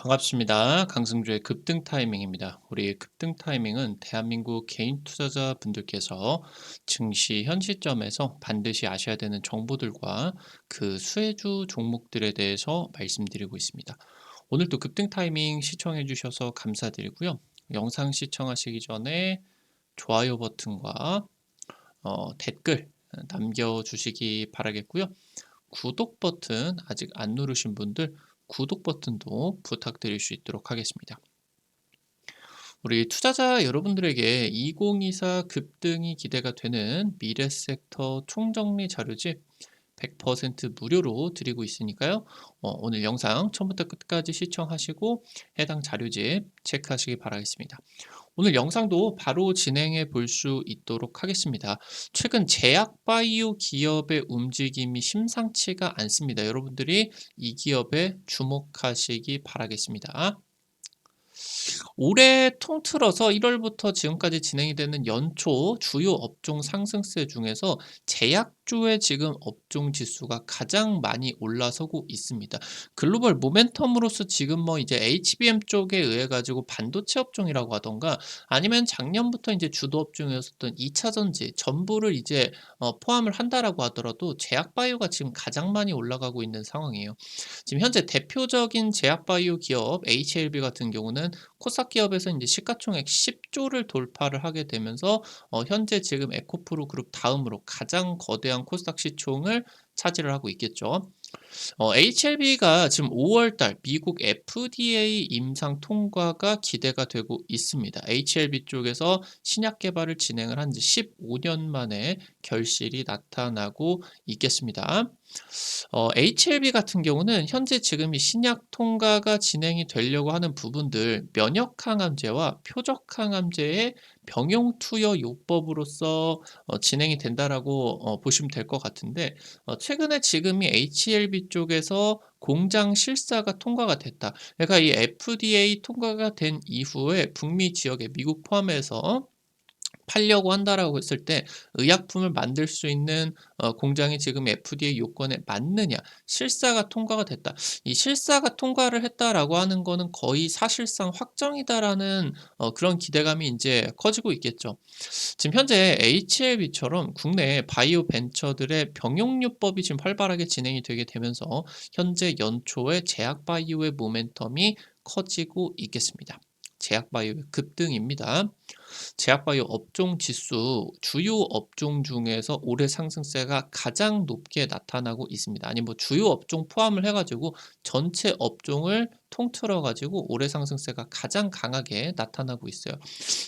반갑습니다. 강승주의 급등 타이밍입니다. 우리 급등 타이밍은 대한민국 개인 투자자 분들께서 증시 현 시점에서 반드시 아셔야 되는 정보들과 그 수혜주 종목들에 대해서 말씀드리고 있습니다. 오늘도 급등 타이밍 시청해 주셔서 감사드리고요. 영상 시청하시기 전에 좋아요 버튼과 어, 댓글 남겨주시기 바라겠고요. 구독 버튼 아직 안 누르신 분들 구독 버튼도 부탁드릴 수 있도록 하겠습니다. 우리 투자자 여러분들에게 2024 급등이 기대가 되는 미래 섹터 총정리 자료집 100% 무료로 드리고 있으니까요. 어, 오늘 영상 처음부터 끝까지 시청하시고 해당 자료집 체크하시기 바라겠습니다. 오늘 영상도 바로 진행해 볼 수 있도록 하겠습니다. 최근 제약바이오 기업의 움직임이 심상치가 않습니다. 여러분들이 이 기업에 주목하시기 바라겠습니다. 올해 통틀어서 1월부터 지금까지 진행이 되는 연초 주요 업종 상승세 중에서 제약 주의 지금 업종 지수가 가장 많이 올라서고 있습니다. 글로벌 모멘텀으로서 지금 뭐 이제 HBM 쪽에 의해 가지고 반도체 업종이라고 하던가 아니면 작년부터 이제 주도 업종이었었던 2차 전지 전부를 이제 어, 포함을 한다라고 하더라도 제약바이오가 지금 가장 많이 올라가고 있는 상황이에요. 지금 현재 대표적인 제약바이오 기업 HLB 같은 경우는 코스닥 기업에서 이제 시가총액 10조를 돌파를 하게 되면서 어, 현재 지금 에코프로 그룹 다음으로 가장 거대한 코스닥 시총을 차지를 하고 있겠죠. 어, HLB가 지금 5월달 미국 FDA 임상 통과가 기대가 되고 있습니다. HLB 쪽에서 신약 개발을 진행을 한 지 15년 만에 결실이 나타나고 있겠습니다. 어, HLB 같은 경우는 현재 지금 이 신약 통과가 진행이 되려고 하는 부분들 면역 항암제와 표적 항암제의 병용 투여 요법으로서 어, 진행이 된다라고 어, 보시면 될 것 같은데 어, 최근에 지금 이 HLB 쪽에서 공장 실사가 통과가 됐다. 그러니까 이 FDA 통과가 된 이후에 북미 지역에 미국 포함해서 팔려고 한다라고 했을 때 의약품을 만들 수 있는 어, 공장이 지금 FDA 요건에 맞느냐 실사가 통과가 됐다 이 실사가 통과를 했다라고 하는 거는 거의 사실상 확정이다라는 어, 그런 기대감이 이제 커지고 있겠죠 지금 현재 HLB처럼 국내 바이오 벤처들의 병용류법이 지금 활발하게 진행이 되게 되면서 현재 연초에 제약 바이오의 모멘텀이 커지고 있겠습니다. 제약 바이오의 급등입니다. 제약바이오 업종 지수 주요 업종 중에서 올해 상승세가 가장 높게 나타나고 있습니다. 아니 뭐 주요 업종 포함을 해가지고 전체 업종을 통틀어 가지고 올해 상승세가 가장 강하게 나타나고 있어요.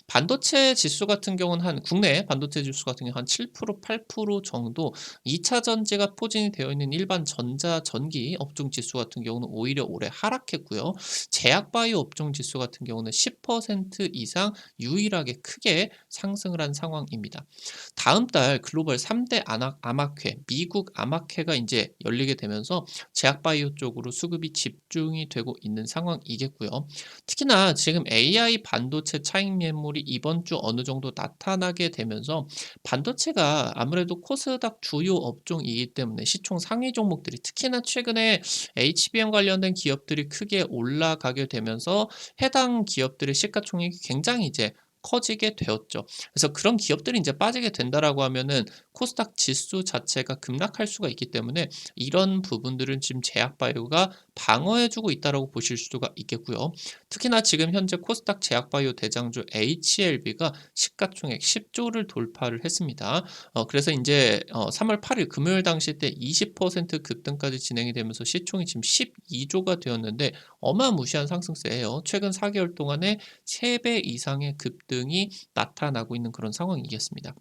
반도체 지수 같은 경우는 한 국내 반도체 지수 같은 경우 한 7% 8% 정도 2차 전지가 포진이 되어 있는 일반 전자 전기 업종 지수 같은 경우는 오히려 올해 하락했고요. 제약 바이오 업종 지수 같은 경우는 10% 이상 유일 하게 크게 상승을 한 상황입니다. 다음 달 글로벌 3대 암학회, 미국 암학회가 이제 열리게 되면서 제약바이오 쪽으로 수급이 집중이 되고 있는 상황이겠고요. 특히나 지금 AI 반도체 차익 매물이 이번 주 어느 정도 나타나게 되면서 반도체가 아무래도 코스닥 주요 업종이기 때문에 시총 상위 종목들이 특히나 최근에 HBM 관련된 기업들이 크게 올라가게 되면서 해당 기업들의 시가총액이 굉장히 이제 커지게 되었죠. 그래서 그런 기업들이 이제 빠지게 된다라고 하면은 코스닥 지수 자체가 급락할 수가 있기 때문에 이런 부분들은 지금 제약 바이오가 방어해주고 있다라고 보실 수가 있겠고요. 특히나 지금 현재 코스닥 제약 바이오 대장주 HLB가 시가총액 10조를 돌파를 했습니다. 어, 그래서 이제 어, 3월 8일 금요일 당시 때 20% 급등까지 진행이 되면서 시총이 지금 12조가 되었는데 어마무시한 상승세예요. 최근 4개월 동안에 3배 이상의 급등이 나타나고 있는 그런 상황이겠습니다.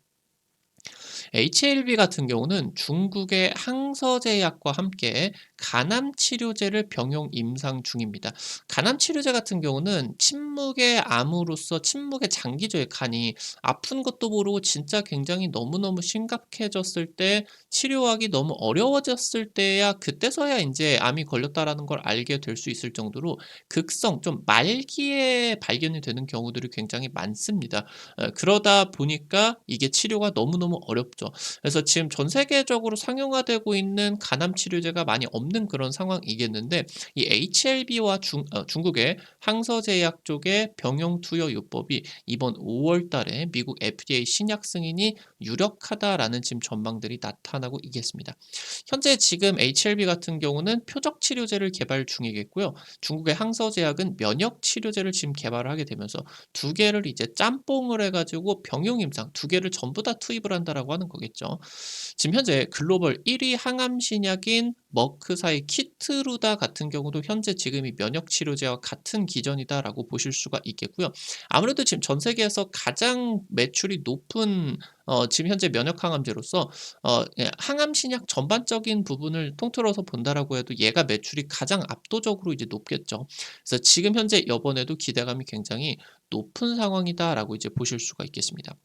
HLB 같은 경우는 중국의 항서제약과 함께 간암 치료제를 병용 임상 중입니다. 간암 치료제 같은 경우는 침묵의 암으로서 침묵의 장기적인 간이 아픈 것도 모르고 진짜 굉장히 너무너무 심각해졌을 때 치료하기 너무 어려워졌을 때야 그때서야 이제 암이 걸렸다라는 걸 알게 될 수 있을 정도로 극성 좀 말기에 발견이 되는 경우들이 굉장히 많습니다. 어, 그러다 보니까 이게 치료가 너무너무 어렵죠. 그래서 지금 전 세계적으로 상용화되고 있는 간암 치료제가 많이 없는 없는 그런 상황이겠는데 이 HLB와 중 어 중국의 항서제약 쪽의 병용 투여 요법이 이번 5월 달에 미국 FDA 신약 승인이 유력하다라는 지금 전망들이 나타나고 있겠습니다. 현재 지금 HLB 같은 경우는 표적 치료제를 개발 중이겠고요. 중국의 항서제약은 면역 치료제를 지금 개발을 하게 되면서 두 개를 이제 짬뽕을 해가지고 병용 임상 두 개를 전부 다 투입을 한다라고 하는 거겠죠. 지금 현재 글로벌 1위 항암 신약인 머크사의 키트루다 같은 경우도 현재 지금 이 면역 치료제와 같은 기전이다라고 보실 수가 있겠고요. 아무래도 지금 전 세계에서 가장 매출이 높은 어 지금 현재 면역 항암제로서 어예 항암 신약 전반적인 부분을 통틀어서 본다라고 해도 얘가 매출이 가장 압도적으로 이제 높겠죠. 그래서 지금 현재 이번에도 기대감이 굉장히 높은 상황이다라고 이제 보실 수가 있겠습니다.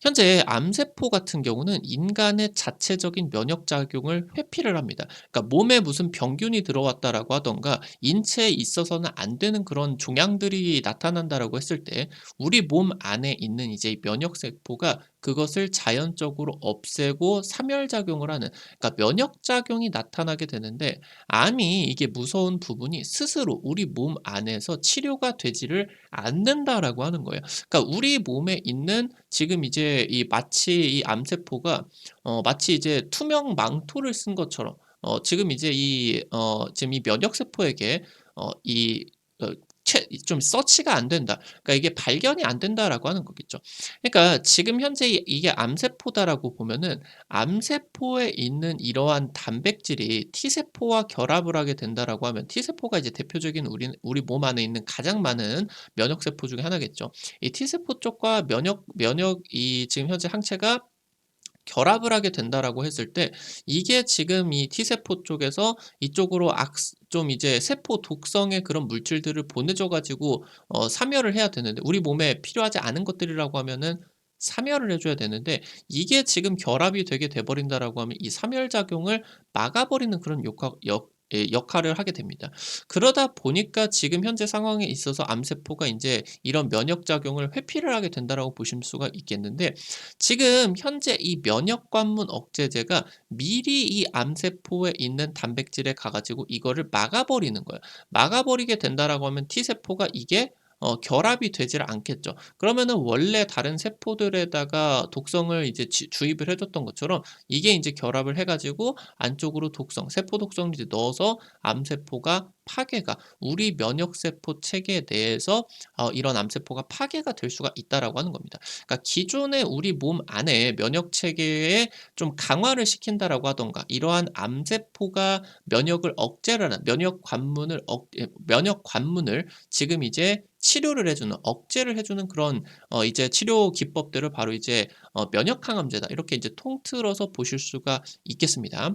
현재 암세포 같은 경우는 인간의 자체적인 면역 작용을 회피를 합니다. 그러니까 몸에 무슨 병균이 들어왔다라고 하던가 인체에 있어서는 안 되는 그런 종양들이 나타난다라고 했을 때 우리 몸 안에 있는 이제 면역 세포가 그것을 자연적으로 없애고 사멸작용을 하는 그러니까 면역작용이 나타나게 되는데 암이 이게 무서운 부분이 스스로 우리 몸 안에서 치료가 되지를 않는다라고 하는 거예요. 그러니까 우리 몸에 있는 지금 이제 이 마치 이 암세포가 어 마치 이제 투명 망토를 쓴 것처럼 어 지금 이제 이 어 지금 이 면역 세포에게 어이어 채 좀 서치가 안 된다. 그러니까 이게 발견이 안 된다라고 하는 거겠죠. 그러니까 지금 현재 이 이게 암세포다라고 보면은 암세포에 있는 이러한 단백질이 T세포와 결합을 하게 된다라고 하면 T세포가 이제 대표적인 우리 우리 몸 안에 있는 가장 많은 면역세포 중에 하나겠죠. 이 T세포 쪽과 면역 면역 이 지금 현재 항체가 결합을 하게 된다라고 했을 때 이게 지금 이 T세포 쪽에서 이쪽으로 악스 좀 이제 세포 독성의 그런 물질들을 보내줘 가지고 어 사멸을 해야 되는데 우리 몸에 필요하지 않은 것들이라고 하면은 사멸을 해 줘야 되는데 이게 지금 결합이 되게 돼 버린다라고 하면 이 사멸 작용을 막아 버리는 그런 역할 역예 역할을 하게 됩니다. 그러다 보니까 지금 현재 상황에 있어서 암세포가 인제 이런 면역 작용을 회피를 하게 된다라고 보실 수가 있겠는데 지금 현재 이 면역 관문 억제제가 미리 이 암세포에 있는 단백질에 가 가지고 이거를 막아 버리는 거예요. 막아 버리게 된다라고 하면 T세포가 이게 어 결합이 되질 않겠죠. 그러면은 원래 다른 세포들에다가 독성을 이제 지 주입을 해 줬던 것처럼 이게 인제 결합을 해 가지고 안쪽으로 독성, 세포 독성을 이제 넣어서 암세포가 파괴가 우리 면역 세포 체계 내에서 어 이런 암세포가 파괴가 될 수가 있다라고 하는 겁니다. 그러니까 기존의 우리 몸 안에 면역 체계에 좀 강화를 시킨다라고 하던가 이러한 암세포가 면역을 억제를 하는 면역 관문을 억예 면역 관문을 지금 이제 치료를 해 주는 억제를 해 주는 그런 어 이제 치료 기법들을 바로 이제 어 면역 항암제다. 이렇게 이제 통틀어서 보실 수가 있겠습니다.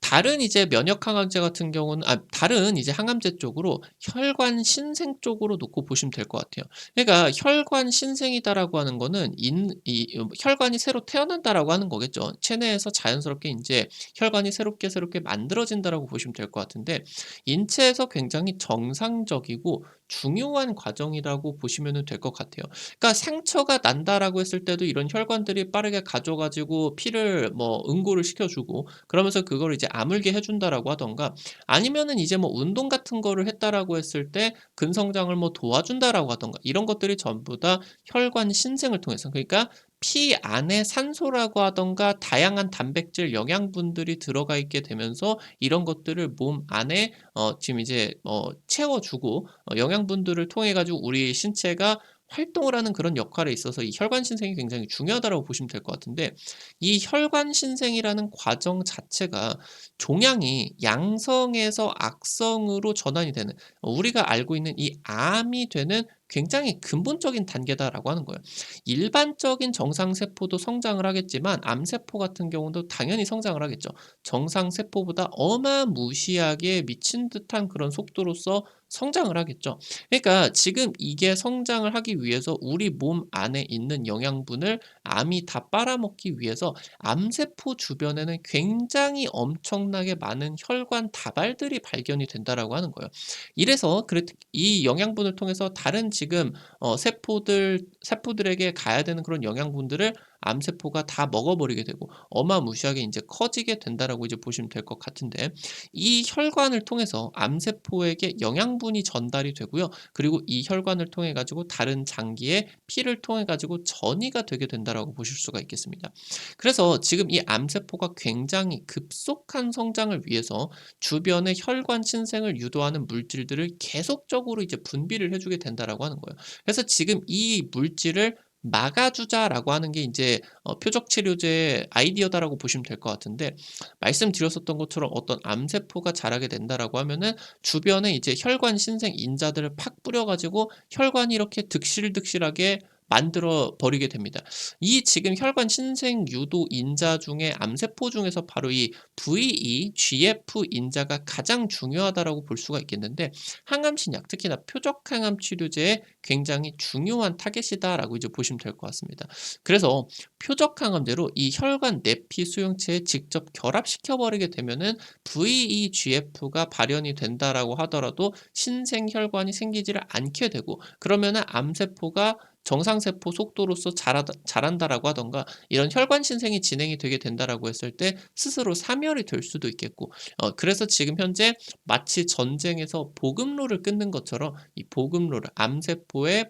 다른 이제 면역 항암제 같은 경우는 아 다른 이제 항암제 쪽으로 혈관 신생 쪽으로 놓고 보시면 될 것 같아요. 그러니까 혈관 신생이다라고 하는 거는 인이음 혈관이 새로 태어난다라고 하는 거겠죠. 체내에서 자연스럽게 인제 혈관이 새롭게 새롭게 만들어진다라고 보시면 될 것 같은데 인체에서 굉장히 정상적이고 중요한 과정이라고 보시면은 될것 같아요. 그러니까 상처가 난다라고 했을 때도 이런 혈관들이 빠르게 가져 가지고 피를 뭐 응고를 시켜 주고 그러면서 그거를 이제 아물게 해 준다라고 하던가 아니면은 이제 뭐 운동 같은 거를 했다라고 했을 때 근성장을 뭐 도와준다라고 하던가 이런 것들이 전부 다 혈관 신생을 통해서 그러니까 피 안에 산소라고 하던가 다양한 단백질 영양분들이 들어가 있게 되면서 이런 것들을 몸 안에 어 지금 이제 어 채워 주고 어 영양분들을 통해 가지고 우리 신체가 활동을 하는 그런 역할에 있어서 이 혈관 신생이 굉장히 중요하다고 보시면 될 것 같은데 이 혈관 신생이라는 과정 자체가 종양이 양성에서 악성으로 전환이 되는 어 우리가 알고 있는 이 암이 되는 굉장히 근본적인 단계다라고 하는 거예요. 일반적인 정상 세포도 성장을 하겠지만 암세포 같은 경우도 당연히 성장을 하겠죠. 정상 세포보다 어마무시하게 미친 듯한 그런 속도로서 성장을 하겠죠. 그러니까 지금 이게 성장을 하기 위해서 우리 몸 안에 있는 영양분을 암이 다 빨아먹기 위해서 암세포 주변에는 굉장히 엄청나게 많은 혈관 다발들이 발견이 된다라고 하는 거예요. 이래서 이 영양분을 통해서 다른 지금 어 세포들 세포들에게 가야 되는 그런 영양분들을 암세포가 다 먹어버리게 되고 어마무시하게 이제 커지게 된다라고 이제 보시면 될 것 같은데 이 혈관을 통해서 암세포에게 영양분이 전달이 되고요. 그리고 이 혈관을 통해 가지고 다른 장기에 피를 통해 가지고 전이가 되게 된다라고 보실 수가 있겠습니다. 그래서 지금 이 암세포가 굉장히 급속한 성장을 위해서 주변의 혈관 신생을 유도하는 물질들을 계속적으로 이제 분비를 해 주게 된다라고 하는 거예요. 그래서 지금 이 물질을 막아주자라고 하는 게 이제 어 표적 치료제의 아이디어다라고 보시면 될 것 같은데 말씀드렸었던 것처럼 어떤 암세포가 자라게 된다라고 하면은 주변에 이제 혈관 신생 인자들을 팍 뿌려 가지고 혈관이 이렇게 득실득실하게 만들어 버리게 됩니다. 이 지금 혈관 신생 유도 인자 중에 암세포 중에서 바로 이 VE, GF 인자가 가장 중요하다라고 볼 수가 있겠는데 항암 신약, 특히나 표적 항암 치료제에 굉장히 중요한 타겟이다라고 이제 보시면 될 것 같습니다. 그래서 표적 항암제로 이 혈관 내피 수용체에 직접 결합시켜 버리게 되면은 VEGF가 발현이 된다라고 하더라도 신생 혈관이 생기지를 않게 되고 그러면은 암세포가 정상세포 속도로서 자라다, 자란다라고 하던가 이런 혈관 신생이 진행이 되게 된다라고 했을 때 스스로 사멸이 될 수도 있겠고 어, 그래서 지금 현재 마치 전쟁에서 보급로를 끊는 것처럼 이 보급로를 암세포에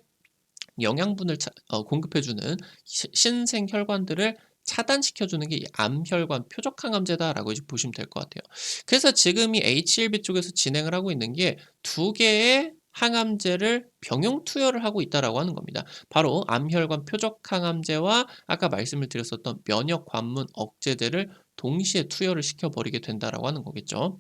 영양분을 차, 어, 공급해주는 시, 신생 혈관들을 차단시켜주는 게이 암혈관 표적항암제다라고 보시면 될 것 같아요. 그래서 지금 이 H1B 쪽에서 진행을 하고 있는 게 두 개의 항암제를 병용 투여를 하고 있다라고 하는 겁니다. 바로 암혈관 표적 항암제와 아까 말씀을 드렸었던 면역 관문 억제제를 동시에 투여를 시켜버리게 된다라고 하는 거겠죠.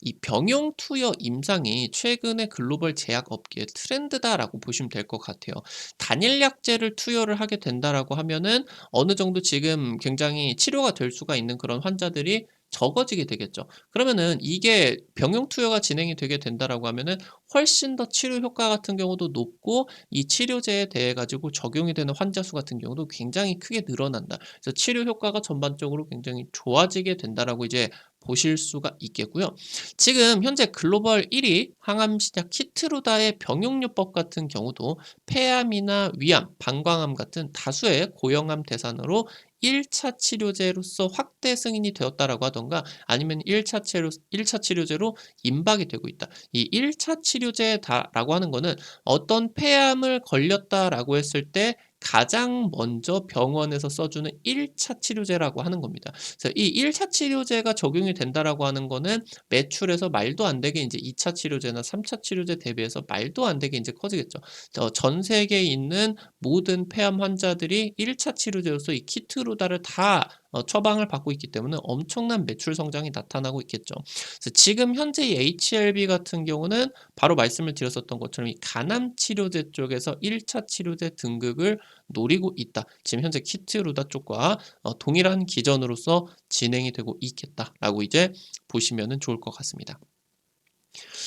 이 병용 투여 임상이 최근에 글로벌 제약 업계의 트렌드다라고 보시면 될 것 같아요. 단일 약제를 투여를 하게 된다라고 하면은 어느 정도 지금 굉장히 치료가 될 수가 있는 그런 환자들이 적어지게 되겠죠. 그러면은 이게 병용 투여가 진행이 되게 된다라고 하면은 훨씬 더 치료 효과 같은 경우도 높고 이 치료제에 대해 가지고 적용이 되는 환자 수 같은 경우도 굉장히 크게 늘어난다. 그래서 치료 효과가 전반적으로 굉장히 좋아지게 된다라고 이제 보실 수가 있겠고요. 지금 현재 글로벌 1위 항암신약 키트루다의 병용요법 같은 경우도 폐암이나 위암, 방광암 같은 다수의 고형암 대상으로 1차 치료제로서 확대 승인이 되었다라고 하던가 아니면 1차 치료 1차 치료제로 임박이 되고 있다. 이 1차 치료제다라고 하는 거는 어떤 폐암을 걸렸다라고 했을 때 가장 먼저 병원에서 써주는 1차 치료제라고 하는 겁니다. 그래서 이 1차 치료제가 적용이 된다라고 하는 거는 매출에서 말도 안 되게 이제 2차 치료제나 3차 치료제 대비해서 말도 안 되게 이제 커지겠죠. 전 세계에 있는 모든 폐암 환자들이 1차 치료제로서 이 키트루다를 다 어, 처방을 받고 있기 때문에 엄청난 매출 성장이 나타나고 있겠죠. 지금 현재 이 HLB 같은 경우는 바로 말씀을 드렸었던 것처럼 이 간암 치료제 쪽에서 1차 치료제 등극을 노리고 있다. 지금 현재 키트루다 쪽과 어, 동일한 기전으로서 진행이 되고 있겠다라고 이제 보시면 좋을 것 같습니다.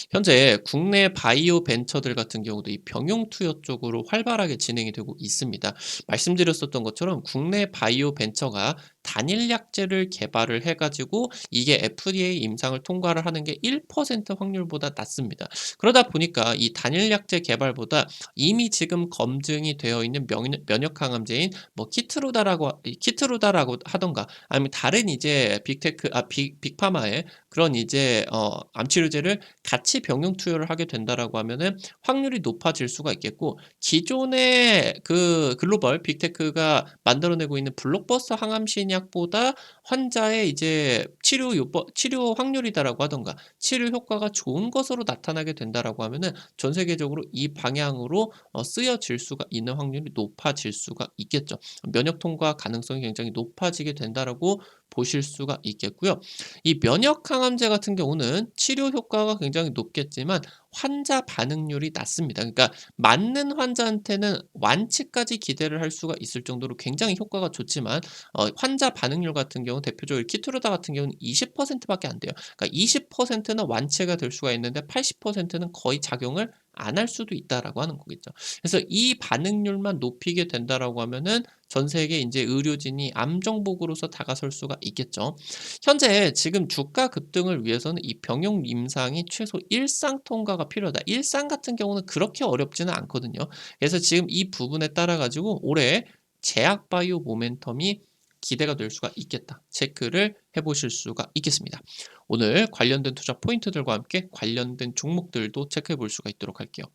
현재 국내 바이오 벤처들 같은 경우도 이 병용 투여 쪽으로 활발하게 진행이 되고 있습니다. 말씀드렸었던 것처럼 국내 바이오 벤처가 단일 약제를 개발을 해가지고 이게 FDA 임상을 통과를 하는 게 1% 확률보다 낮습니다. 그러다 보니까 이 단일 약제 개발보다 이미 지금 검증이 되어 있는 면역 항암제인 뭐 키트루다라고 키트루다라고 하던가 아니면 다른 이제 빅테크 아 빅, 빅파마의 그런 이제 어 암치료제를 같이 병용 투여를 하게 된다라고 하면은 확률이 높아질 수가 있겠고 기존의 그 글로벌 빅테크가 만들어내고 있는 블록버스터 항암신 신약보다 환자의 이제 치료 요법, 치료 확률이다라고 하던가 치료 효과가 좋은 것으로 나타나게 된다라고 하면은 전 세계적으로 이 방향으로 어, 쓰여질 수가 있는 확률이 높아질 수가 있겠죠. 면역 통과 가능성이 굉장히 높아지게 된다라고 보실 수가 있겠고요. 이 면역 항암제 같은 경우는 치료 효과가 굉장히 높겠지만 환자 반응률이 낮습니다. 그러니까 맞는 환자한테는 완치까지 기대를 할 수가 있을 정도로 굉장히 효과가 좋지만 어, 환자 반응률 같은 경우 대표적으로 키트루다 같은 경우는 20%밖에 안 돼요. 그러니까 20%는 완치가 될 수가 있는데 80%는 거의 작용을 안 할 수도 있다라고 하는 거겠죠. 그래서 이 반응률만 높이게 된다라고 하면은 전 세계 이제 의료진이 암 정복으로서 다가설 수가 있겠죠. 현재 지금 주가 급등을 위해서는 이 병용 임상이 최소 일상 통과 가 필요하다. 일상 같은 경우는 그렇게 어렵지는 않거든요. 그래서 지금 이 부분에 따라 가지고 올해 제약 바이오 모멘텀이 기대가 될 수가 있겠다. 체크를 해보실 수가 있겠습니다. 오늘 관련된 투자 포인트들과 함께 관련된 종목들도 체크해 볼 수가 있도록 할게요.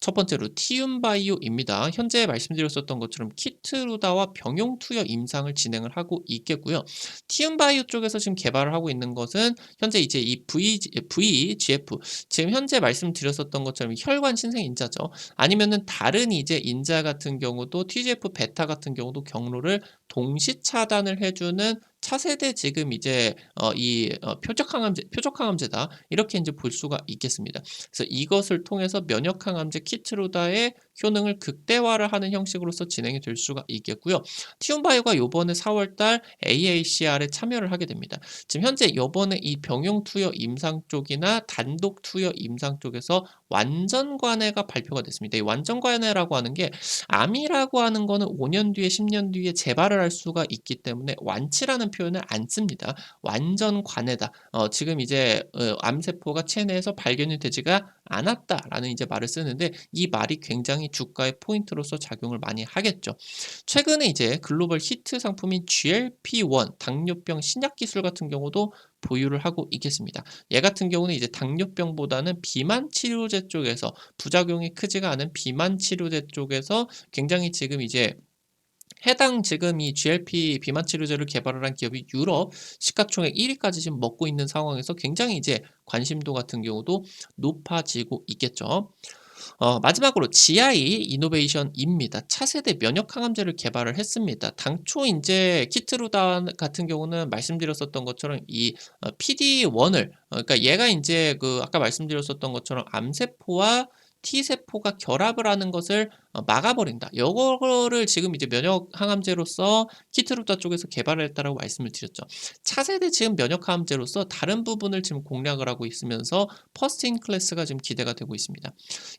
첫 번째로 티움바이오입니다. 현재 말씀드렸었던 것처럼 키트루다와 병용 투여 임상을 진행을 하고 있겠고요. 티움바이오 쪽에서 지금 개발을 하고 있는 것은 현재 이제 이 V, VGF 지금 현재 말씀드렸었던 것처럼 혈관 신생 인자죠. 아니면은 다른 이제 인자 같은 경우도 TGF 베타 같은 경우도 경로를 동시 차단을 해주는 차세대 지금 이제 어, 이 어, 표적 항암제 표적 항암제다 이렇게 이제 볼 수가 있겠습니다. 그래서 이것을 통해서 면역 항암제 키트로다의 효능을 극대화를 하는 형식으로서 진행이 될 수가 있겠고요. 티움바이오가 요번에 4월달 AACR에 참여를 하게 됩니다. 지금 현재 요번에 이 병용 투여 임상 쪽이나 단독 투여 임상 쪽에서 완전 관해가 발표가 됐습니다. 이 완전 관해라고 하는 게 암이라고 하는 거는 5년 뒤에 10년 뒤에 재발을 할 수가 있기 때문에 완치라는 표현을 안 씁니다. 완전 관해다. 어, 지금 이제 어, 암세포가 체내에서 발견이 되지가 않았다라는 이제 말을 쓰는데 이 말이 굉장히 주가의 포인트로서 작용을 많이 하겠죠. 최근에 이제 글로벌 히트 상품인 GLP-1 당뇨병 신약 기술 같은 경우도 보유를 하고 있겠습니다. 얘 같은 경우는 이제 당뇨병보다는 비만 치료제 쪽에서 부작용이 크지가 않은 비만 치료제 쪽에서 굉장히 지금 이제 해당 지금 이 GLP 비만 치료제를 개발을 한 기업이 유럽 시가총액 1위까지 지금 먹고 있는 상황에서 굉장히 이제 관심도 같은 경우도 높아지고 있겠죠. 어, 마지막으로 GI 이노베이션입니다. 차세대 면역 항암제를 개발을 했습니다. 당초 이제 키트루다 같은 경우는 말씀드렸었던 것처럼 이 어, PD1을 어, 그러니까 얘가 이제 그 아까 말씀드렸었던 것처럼 암세포와 T세포가 결합을 하는 것을 어, 막아버린다. 이거를 지금 이제 면역 항암제로서 키트루다 쪽에서 개발을 했다라고 말씀을 드렸죠. 차세대 지금 면역 항암제로서 다른 부분을 지금 공략을 하고 있으면서 퍼스트 인 클래스가 지금 기대가 되고 있습니다.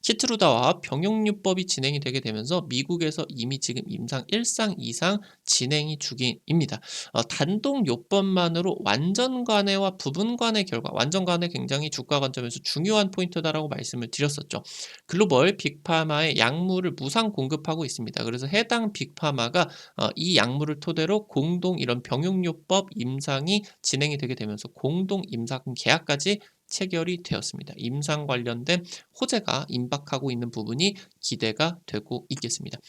키트루다와 병용류법이 진행이 되게 되면서 미국에서 이미 지금 임상 1상 2상 진행이 중입니다. 어, 단독 요법만으로 완전 관해와 부분 관해 결과, 완전 관해 굉장히 주가 관점에서 중요한 포인트다라고 말씀을 드렸었죠. 글로벌 빅파마의 약물을 무상 공급하고 있습니다. 그래서 해당 빅파마가 어, 이 약물을 토대로 공동 이런 병용요법 임상이 진행이 되게 되면서 공동 임상 계약까지 체결이 되었습니다. 임상 관련된 호재가 임박하고 있는 부분이 기대가 되고 있겠습니다.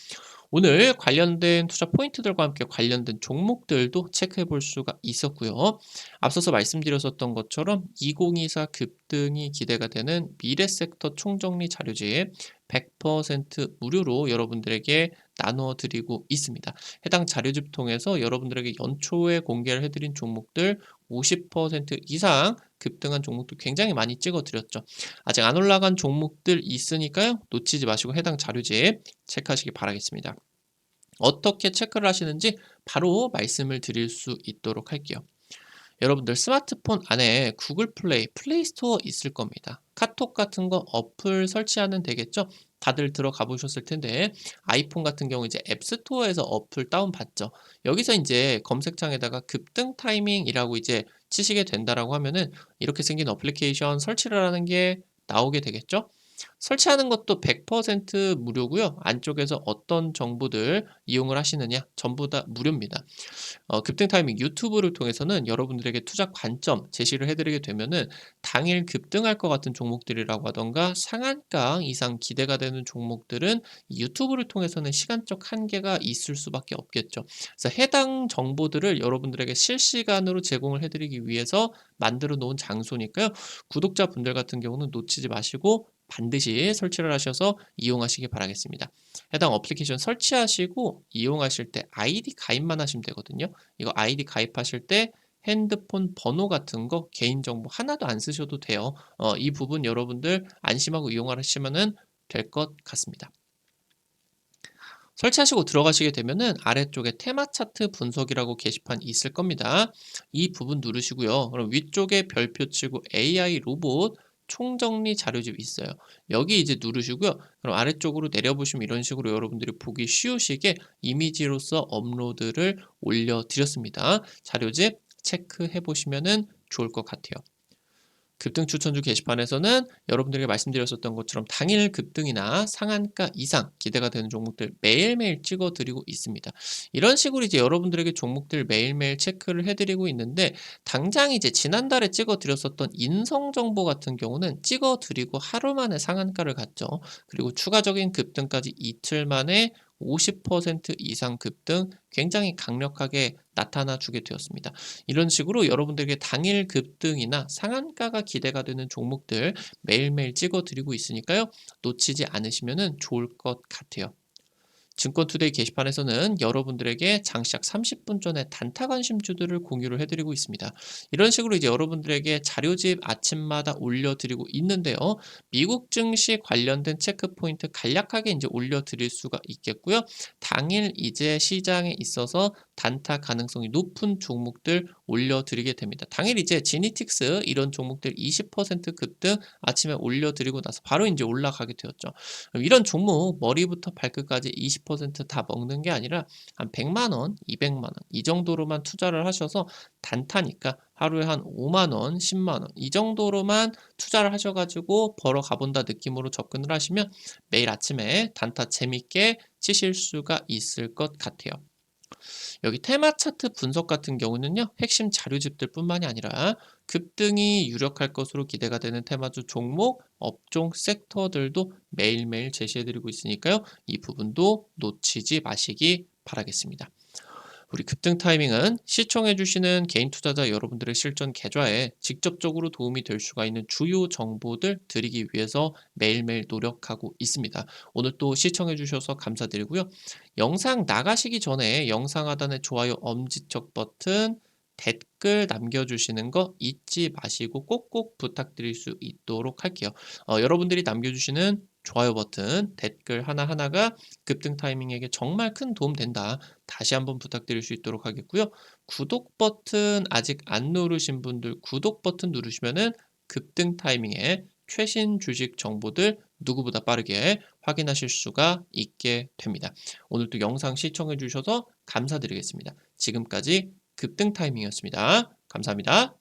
오늘 관련된 투자 포인트들과 함께 관련된 종목들도 체크해 볼 수가 있었고요. 앞서서 말씀드렸었던 것처럼 2024 급등이 기대가 되는 미래 섹터 총정리 자료집 100% 무료로 여러분들에게 나누어 드리고 있습니다. 해당 자료집 통해서 여러분들에게 연초에 공개를 해드린 종목들 50% 이상 급등한 종목들 굉장히 많이 찍어 드렸죠. 아직 안 올라간 종목들 있으니까요. 놓치지 마시고 해당 자료집 체크하시기 바라겠습니다. 어떻게 체크를 하시는지 바로 말씀을 드릴 수 있도록 할게요. 여러분들 스마트폰 안에 구글 플레이, 플레이 스토어 있을 겁니다. 카톡 같은 거 어플 설치하면 되겠죠? 다들 들어가 보셨을 텐데 아이폰 같은 경우 이제 앱스토어에서 어플 다운 받죠. 여기서 이제 검색창에다가 급등 타이밍이라고 이제 치시게 된다라고 하면은 이렇게 생긴 어플리케이션 설치를 하는 게 나오게 되겠죠. 설치하는 것도 100% 무료고요. 안쪽에서 어떤 정보들 이용을 하시느냐 전부 다 무료입니다. 어, 급등 타이밍 유튜브를 통해서는 여러분들에게 투자 관점 제시를 해드리게 되면은 당일 급등할 것 같은 종목들이라고 하던가 상한가 이상 기대가 되는 종목들은 유튜브를 통해서는 시간적 한계가 있을 수밖에 없겠죠. 그래서 해당 정보들을 여러분들에게 실시간으로 제공을 해드리기 위해서 만들어 놓은 장소니까요. 구독자분들 같은 경우는 놓치지 마시고 반드시 설치를 하셔서 이용하시기 바라겠습니다. 해당 어플리케이션 설치하시고 이용하실 때 아이디 가입만 하시면 되거든요. 이거 아이디 가입하실 때 핸드폰 번호 같은 거 개인정보 하나도 안 쓰셔도 돼요. 어, 이 부분 여러분들 안심하고 이용하시면 될 것 같습니다. 설치하시고 들어가시게 되면은 아래쪽에 테마 차트 분석이라고 게시판이 있을 겁니다. 이 부분 누르시고요. 그럼 위쪽에 별표 치고 AI 로봇 총정리 자료집이 있어요. 여기 이제 누르시고요. 그럼 아래쪽으로 내려보시면 이런 식으로 여러분들이 보기 쉬우시게 이미지로서 업로드를 올려드렸습니다. 자료집 체크해 보시면 좋을 것 같아요. 급등 추천주 게시판에서는 여러분들에게 말씀드렸었던 것처럼 당일 급등이나 상한가 이상 기대가 되는 종목들 매일매일 찍어 드리고 있습니다. 이런 식으로 이제 여러분들에게 종목들 매일매일 체크를 해드리고 있는데 당장 이제 지난달에 찍어 드렸었던 인성정보 같은 경우는 찍어 드리고 하루 만에 상한가를 갔죠. 그리고 추가적인 급등까지 이틀 만에 50% 이상 급등 굉장히 강력하게 나타나 주게 되었습니다. 이런 식으로 여러분들에게 당일 급등이나 상한가가 기대가 되는 종목들 매일매일 찍어 드리고 있으니까요. 놓치지 않으시면 좋을 것 같아요. 증권투데이 게시판에서는 여러분들에게 장 시작 30분 전에 단타 관심주들을 공유를 해드리고 있습니다. 이런 식으로 이제 여러분들에게 자료집 아침마다 올려드리고 있는데요. 미국 증시 관련된 체크 포인트 간략하게 이제 올려드릴 수가 있겠고요. 당일 이제 시장에 있어서 단타 가능성이 높은 종목들 올려드리게 됩니다. 당일 이제 지니틱스 이런 종목들 20% 급등 아침에 올려드리고 나서 바로 이제 올라가게 되었죠. 이런 종목 머리부터 발끝까지 20%다 먹는 게 아니라 한 100만 원, 200만 원 이 정도로만 투자를 하셔서 단타니까 하루에 한 5만 원, 10만 원 이 정도로만 투자를 하셔 가지고 벌어 가본다 느낌으로 접근을 하시면 매일 아침에 단타 재밌게 치실 수가 있을 것 같아요. 여기 테마 차트 분석 같은 경우는요. 핵심 자료집들 뿐만이 아니라 급등이 유력할 것으로 기대가 되는 테마주 종목, 업종, 섹터들도 매일매일 제시해드리고 있으니까요. 이 부분도 놓치지 마시기 바라겠습니다. 우리 급등 타이밍은 시청해주시는 개인 투자자 여러분들의 실전 계좌에 직접적으로 도움이 될 수가 있는 주요 정보들 드리기 위해서 매일매일 노력하고 있습니다. 오늘 또 시청해주셔서 감사드리고요. 영상 나가시기 전에 영상 하단에 좋아요 엄지척 버튼 댓글 남겨주시는 거 잊지 마시고 꼭꼭 부탁드릴 수 있도록 할게요. 어, 여러분들이 남겨주시는 좋아요 버튼, 댓글 하나하나가 급등 타이밍에게 정말 큰 도움 된다. 다시 한번 부탁드릴 수 있도록 하겠고요. 구독 버튼 아직 안 누르신 분들 구독 버튼 누르시면은 급등 타이밍에 최신 주식 정보들 누구보다 빠르게 확인하실 수가 있게 됩니다. 오늘도 영상 시청해 주셔서 감사드리겠습니다. 지금까지 급등 타이밍이었습니다. 감사합니다.